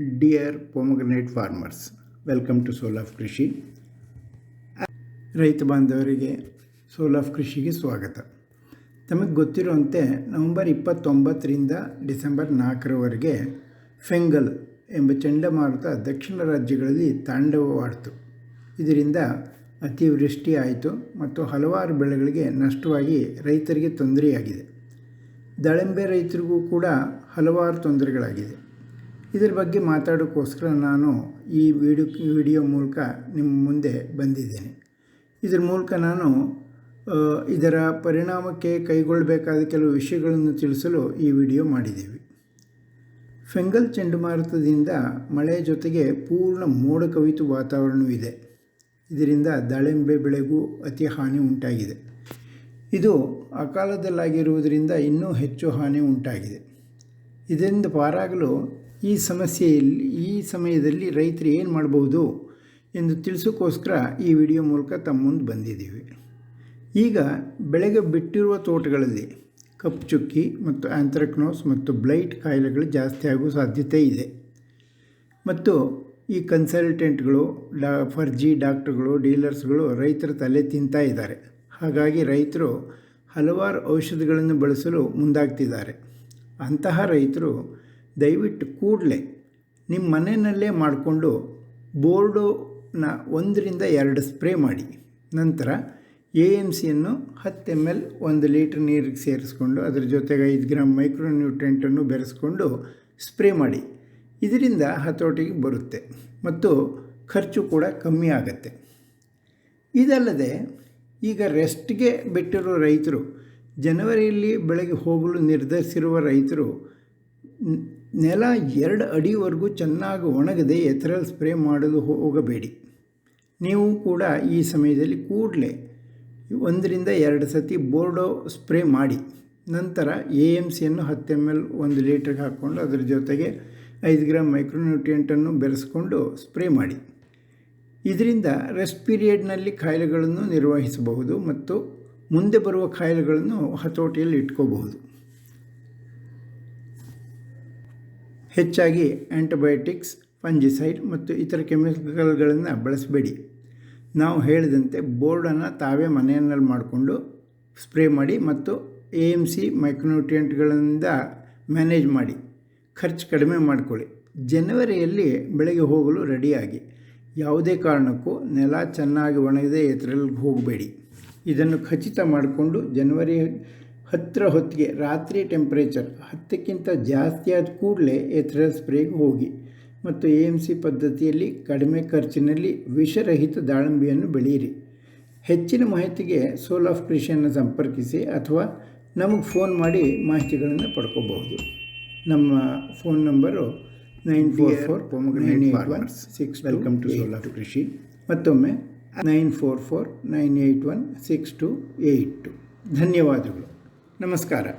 Dear pomegranate farmers welcome to soul of Krishi ರೈತ ಬಾಂಧವರಿಗೆ soul of ಕೃಷಿಗೆ ಸ್ವಾಗತ. ತಮಗೆ ಗೊತ್ತಿರುವಂತೆ ನವಂಬರ್ ಇಪ್ಪತ್ತೊಂಬತ್ತರಿಂದ ಡಿಸೆಂಬರ್ ನಾಲ್ಕರವರೆಗೆ ಫೆಂಗಲ್ ಎಂಬ ಚಂಡಮಾರುತ ದಕ್ಷಿಣ ರಾಜ್ಯಗಳಲ್ಲಿ ತಾಂಡವವಾಡಿತು. ಇದರಿಂದ ಅತಿವೃಷ್ಟಿ ಆಯಿತು ಮತ್ತು ಹಲವಾರು ಬೆಳೆಗಳಿಗೆ ನಷ್ಟವಾಗಿ ರೈತರಿಗೆ ತೊಂದರೆಯಾಗಿದೆ. ದಾಳಿಂಬೆ ರೈತರಿಗೂ ಕೂಡ ಹಲವಾರು ತೊಂದರೆಗಳಾಗಿದೆ. ಇದರ ಬಗ್ಗೆ ಮಾತಾಡೋಕ್ಕೋಸ್ಕರ ನಾನು ಈ ವಿಡಿಯೋ ವಿಡಿಯೋ ಮೂಲಕ ನಿಮ್ಮ ಮುಂದೆ ಬಂದಿದ್ದೇನೆ. ಇದರ ಮೂಲಕ ನಾನು ಇದರ ಪರಿಣಾಮಕ್ಕೆ ಕೈಗೊಳ್ಳಬೇಕಾದ ಕೆಲವು ವಿಷಯಗಳನ್ನು ತಿಳಿಸಲು ಈ ವಿಡಿಯೋ ಮಾಡಿದ್ದೀವಿ. ಫೆಂಗಲ್ ಚಂಡಮಾರುತದಿಂದ ಮಳೆ ಜೊತೆಗೆ ಪೂರ್ಣ ಮೋಡ ಕವಿತು ವಾತಾವರಣವೂ ಇದೆ. ಇದರಿಂದ ದಾಳಿಂಬೆ ಬೆಳೆಗೂ ಅತಿ ಹಾನಿ ಉಂಟಾಗಿದೆ. ಇದು ಅಕಾಲದಲ್ಲಾಗಿರುವುದರಿಂದ ಇನ್ನೂ ಹೆಚ್ಚು ಹಾನಿ ಉಂಟಾಗಿದೆ. ಇದರಿಂದ ಪಾರಾಗಲು ಈ ಸಮಸ್ಯೆಯಲ್ಲಿ, ಈ ಸಮಯದಲ್ಲಿ ರೈತರು ಏನು ಮಾಡಬಹುದು ಎಂದು ತಿಳಿಸೋಕ್ಕೋಸ್ಕರ ಈ ವಿಡಿಯೋ ಮೂಲಕ ತಮ್ಮ ಮುಂದೆ ಬಂದಿದ್ದೀವಿ. ಈಗ ಬೆಳೆಗೆ ಬಿಟ್ಟಿರುವ ತೋಟಗಳಲ್ಲಿ ಕಪ್ಪು ಚುಕ್ಕಿ ಮತ್ತು ಆಂಥ್ರಕ್ನೋಸ್ ಮತ್ತು ಬ್ಲೈಟ್ ಕಾಯಿಲೆಗಳು ಜಾಸ್ತಿ ಆಗೋ ಸಾಧ್ಯತೆ ಇದೆ. ಮತ್ತು ಈ ಕನ್ಸಲ್ಟೆಂಟ್ಗಳು, ಡಾ, ಫರ್ಜಿ ಡಾಕ್ಟ್ರುಗಳು, ಡೀಲರ್ಸ್ಗಳು ರೈತರ ತಲೆ ತಿಂತಾ ಇದ್ದಾರೆ. ಹಾಗಾಗಿ ರೈತರು ಹಲವಾರು ಔಷಧಿಗಳನ್ನು ಬಳಸಲು ಮುಂದಾಗ್ತಿದ್ದಾರೆ. ಅಂತಹ ರೈತರು ದಯವಿಟ್ಟು ಕೂಡಲೇ ನಿಮ್ಮ ಮನೆಯಲ್ಲೇ ಮಾಡಿಕೊಂಡು ಬೋರ್ಡೋನ ಒಂದರಿಂದ ಎರಡು ಸ್ಪ್ರೇ ಮಾಡಿ. ನಂತರ ಎ ಎಂ ಸಿಯನ್ನು ಹತ್ತು ಎಂ ಎಲ್ ಒಂದು ಲೀಟ್ರ್ ನೀರಿಗೆ ಸೇರಿಸ್ಕೊಂಡು ಅದರ ಜೊತೆಗೆ ಐದು ಗ್ರಾಮ್ ಮೈಕ್ರೋ ನ್ಯೂಟ್ರೆಂಟನ್ನು ಬೆರೆಸ್ಕೊಂಡು ಸ್ಪ್ರೇ ಮಾಡಿ. ಇದರಿಂದ ಹತೋಟಿಗೆ ಬರುತ್ತೆ ಮತ್ತು ಖರ್ಚು ಕೂಡ ಕಮ್ಮಿ ಆಗುತ್ತೆ. ಇದಲ್ಲದೆ ಈಗ ರೆಸ್ಟ್ಗೆ ಬಿಟ್ಟಿರೋ ರೈತರು, ಜನವರಿಯಲ್ಲಿ ಬೆಳಗ್ಗೆ ಹೋಗಲು ನಿರ್ಧರಿಸಿರುವ ರೈತರು ನೆಲ ಎರಡು ಅಡಿವರೆಗೂ ಚೆನ್ನಾಗಿ ಒಣಗದೆ ಎಥರಲ್ ಸ್ಪ್ರೇ ಮಾಡಲು ಹೋಗಬೇಡಿ. ನೀವು ಕೂಡ ಈ ಸಮಯದಲ್ಲಿ ಕೂಡಲೇ ಒಂದರಿಂದ ಎರಡು ಸತಿ ಬೋರ್ಡೋ ಸ್ಪ್ರೇ ಮಾಡಿ. ನಂತರ ಎ ಎಂ ಸಿಯನ್ನು ಹತ್ತು ಎಂ ಎಲ್ ಒಂದು ಲೀಟ್ರಿಗೆ ಹಾಕ್ಕೊಂಡು ಅದರ ಜೊತೆಗೆ ಐದು ಗ್ರಾಮ್ ಮೈಕ್ರೋನ್ಯೂಟ್ರಿಯೆಂಟನ್ನು ಬೆರೆಸ್ಕೊಂಡು ಸ್ಪ್ರೇ ಮಾಡಿ. ಇದರಿಂದ ರೆಸ್ಟ್ ಪೀರಿಯಡ್ನಲ್ಲಿ ಕಾಯಿಲೆಗಳನ್ನು ನಿರ್ವಹಿಸಬಹುದು ಮತ್ತು ಮುಂದೆ ಬರುವ ಕಾಯಿಲೆಗಳನ್ನು ಹತೋಟಿಯಲ್ಲಿ ಇಟ್ಕೋಬಹುದು. ಹೆಚ್ಚಾಗಿ ಆ್ಯಂಟಿಬಯೋಟಿಕ್ಸ್ ಫಂಜಿಸೈಡ್ ಮತ್ತು ಇತರ ಕೆಮಿಕಲ್ಗಳನ್ನು ಬಳಸಬೇಡಿ. ನಾವು ಹೇಳಿದಂತೆ ಬೋರ್ಡನ್ನು ತಾವೇ ಮನೆಯಲ್ಲಿ ಮಾಡಿಕೊಂಡು ಸ್ಪ್ರೇ ಮಾಡಿ ಮತ್ತು ಎ ಎಂ ಸಿ ಮೈಕ್ರೋನ್ಯೂಟ್ರಿಯೆಂಟ್ಗಳಿಂದ ಮ್ಯಾನೇಜ್ ಮಾಡಿ. ಖರ್ಚು ಕಡಿಮೆ ಮಾಡಿಕೊಳ್ಳಿ. ಜನವರಿಯಲ್ಲಿ ಬೆಳಗ್ಗೆ ಹೋಗಲು ರೆಡಿಯಾಗಿ. ಯಾವುದೇ ಕಾರಣಕ್ಕೂ ನೆಲ ಚೆನ್ನಾಗಿ ಒಣಗದೆ ಎತ್ತರಲ್ಲಿ ಹೋಗಬೇಡಿ. ಇದನ್ನು ಖಚಿತ ಮಾಡಿಕೊಂಡು ಜನವರಿ ಹತ್ತಿರ ಹೊತ್ತಿಗೆ ರಾತ್ರಿ ಟೆಂಪ್ರೇಚರ್ ಹತ್ತಕ್ಕಿಂತ ಜಾಸ್ತಿ ಆದ ಕೂಡಲೇ ಎಥರಲ್ ಸ್ಪ್ರೇಗೆ ಹೋಗಿ ಮತ್ತು ಎ ಎಂ ಸಿ ಪದ್ಧತಿಯಲ್ಲಿ ಕಡಿಮೆ ಖರ್ಚಿನಲ್ಲಿ ವಿಷರಹಿತ ದಾಳಿಂಬೆಯನ್ನು ಬೆಳೆಯಿರಿ. ಹೆಚ್ಚಿನ ಮಾಹಿತಿಗೆ ಸೋಲ್ ಆಫ್ ಕೃಷಿಯನ್ನು ಸಂಪರ್ಕಿಸಿ ಅಥವಾ ನಮಗೆ ಫೋನ್ ಮಾಡಿ ಮಾಹಿತಿಗಳನ್ನು ಪಡ್ಕೋಬಹುದು. ನಮ್ಮ phone number nine four four nine eight one six welcome to soul of Krishi ಮತ್ತೊಮ್ಮೆ nine four four nine eight one six two eight two. ಧನ್ಯವಾದಗಳು. നമസ്കാരം.